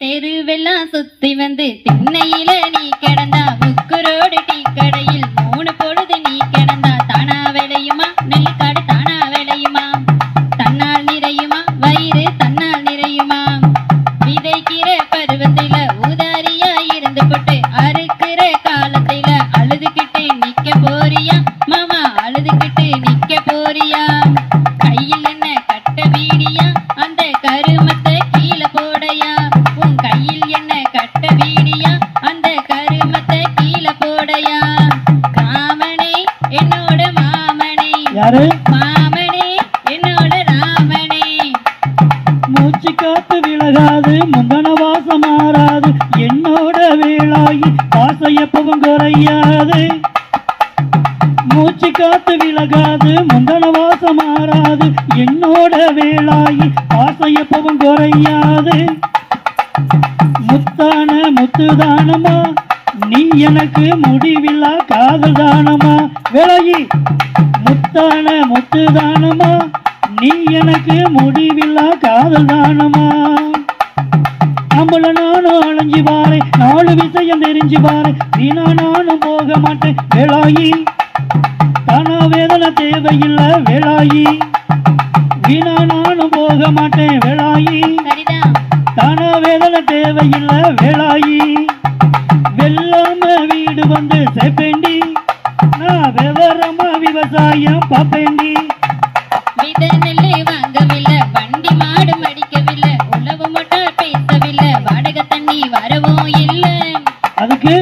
தெருவெல்லாம் சுத்தி வந்து திண்ணையில நீ கிடந்தா முக்குரோடு டீ கடையில் மூச்சு காத்து விலகாது முந்தன வாசம் மாறாது. என்னோட வேளாயி பாசம் எப்பவும் குறையாது மூச்சு காத்து விலகாது முந்தன வாசம் மாறாது. என்னோட வேளாயி பாசம் எப்பவும் குறையாது முத்தான முத்து தானமா நீ எனக்கு முடிவில்லா காதல் தானமா விலகி முத்தான முத்து தானமா நீ எனக்கு முடிவில்லா காதல் தானமா நம்மள நானும் அலைஞ்சு பாரு நாலு விஷயம் தெரிஞ்சு பாரு வீணா நானும் போக மாட்டேன் வேளாயி. தானா வேதனை தேவையில்லை வேளாயி. வீணா நானும் போக மாட்டேன் வேளாயி. தானா வேதனை தேவையில்லை வேளாயி. வெள்ளாம வீடு வந்து சேர்ப்பேண்டி நான் விவரமா விவசாயம் பார்ப்பேண்டி அதுக்கு?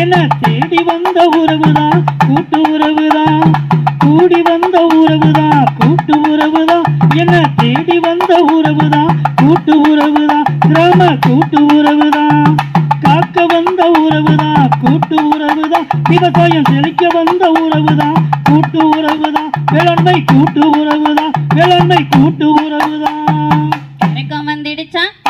என்ன தேடி வந்த உறவுதான் கூட்டு உறவுதான். கூடி வந்த உறவுதான் கூட்டு உறவுதான். என்ன தேடி வந்த உறவுதான் கூட்டு உறவுதான். கிராம கூட்டு உறவுதான். காக்க வந்த உறவுதான் கூட்டு உறவுதான். விவசாயம் செழிக்க வந்த உறவுதான் கூட்டு உறவுதான். வேளாண்மை கூட்டு உறவுதான் வேளாண்மை கூட்டு உறவுதான். கிழக்கம் வந்துடுச்சான்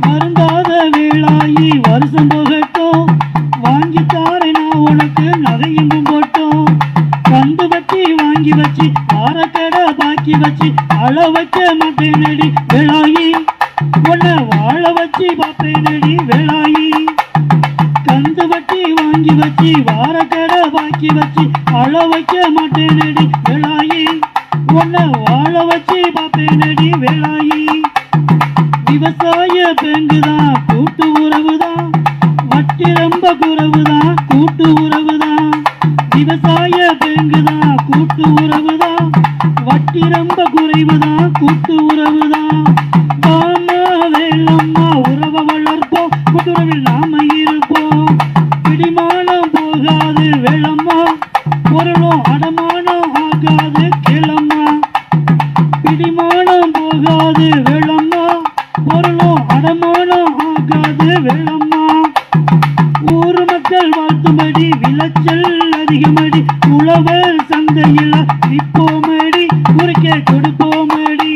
வருந்தாத வேளாயி வருஷம் போகட்டும். வாங்கி தார நான் உனக்கு நகையும் போட்டோம். கந்து வச்சு வாங்கி வச்சு வாரக்கடை பாக்கி வச்சு அள வைக்க மாட்டேன் நடி வேளாயி. உன்னை வாழ வச்சு பார்ப்பேனடி வேளாயி. கந்து வட்டி வாங்கி வச்சு வாரக்கடை பாக்கி வச்சு அள வைக்க மாட்டேன் நடி வேளாயி. உன்னை வாழ வச்சு பார்ப்பேனடி வேளாயி. பெங்குதான் கூட்டு உறவுதான் வட்டி ரொம்ப குறவுதான் கூட்டு உறவுதான் விவசாய பெங்குதான் கூட்டு உறவுதான் வட்டி ரொம்ப குறைவுதான் கூட்டு உறவுதான் வாமா வேலம்மா உறவை வளர்ப்போம். கூட்டுறவில் அதிகமடி உழவர் சந்தையில் நிற்போமடி குறுக்கே கொடுப்போமடி.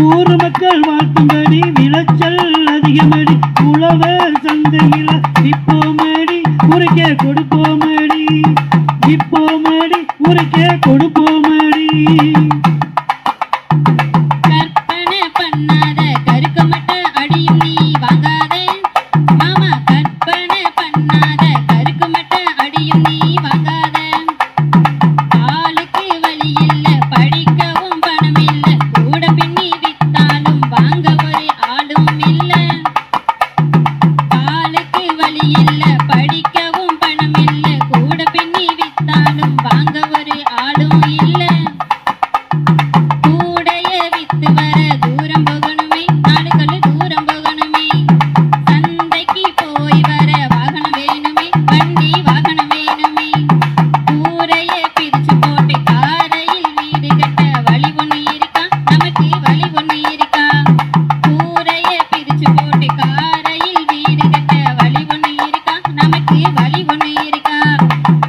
ஊர் மக்கள் வாழ்த்தும்படி விளைச்சல் அதிகமடி உழவர் சந்தையில் நிற்போமடி குறுக்கே கொடுப்போம்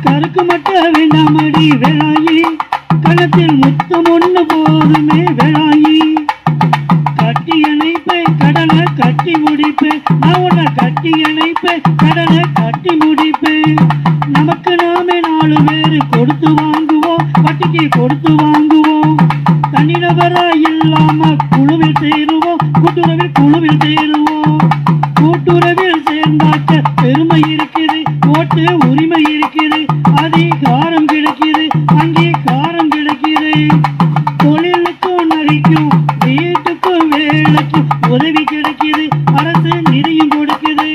கருக்கு மட்டும் வேண்டாமடி வேளாயி கணத்தில் முத்தம் ஒண்ணு போதுமே வேளாயி கட்டி அணைப்பேன் கடனை கட்டி முடிப்பேன் நான் உன்னை கட்டி அணைப்பேன் கடனை கட்டி முடிப்பேன் நமக்கு நாமே நாலு பேர் கொடுத்து வாங்குவோம். பட்டிக்கு கொடுத்து வாங்குவோம் அதிகாரம் கிடைக்குது அங்கீகாரம் கிடைக்குது தொழிலுக்கும் நகைக்கும் வீட்டுக்கும் வேலைக்கும் உதவி கிடைக்குது அரசு நிதியும் கொடுக்குது.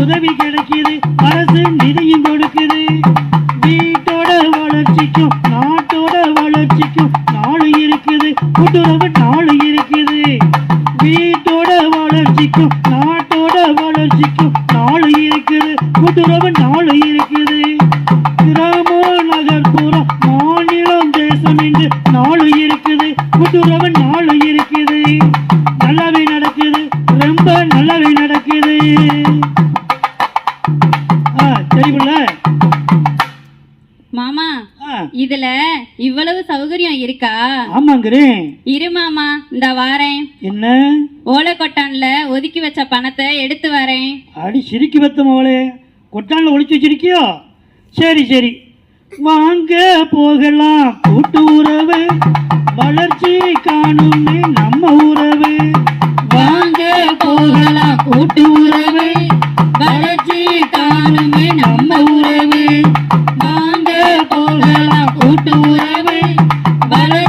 உதவி கிடைக்குது அரசு நிதியும் கொடுக்குது. வீட்டோட வளர்ச்சிக்கும் நாட்டோட வளர்ச்சிக்கும் நாடு இருக்குது. கூட்டுறவு மாநிலம் தேசம் என்று நாடு இருக்குது. கூட்டுறவு நாடு இருக்குது. நல்லாவே நடக்குது. ரொம்ப நல்லாவே நடக்குது. புள்ள மாமா இதுல இவ்வளவு சௌகரியம் இருக்கா? ஆமாங்கிறேன். இரு மாமா இந்த வாரேன். என்ன? ஓலை கொட்டான்ல ஒதுக்கி வச்ச பணத்தை எடுத்து வரேன். அடி சிரிக்கி வைத்த மவளே கொட்டான்ல ஒளிச்சு வச்சிருக்கியோ? சரி சரி. வாங்க போகலாம். கூட்டு உறவு வளர்ச்சி காணும் நம்ம உறவு. வாங்க போகலாம். கூட்டு உறவு வளர்ச்சி காணும் நம்ம உறவு. வாங்க போகலாம். கூட்டு உறவு வளர்ச்சி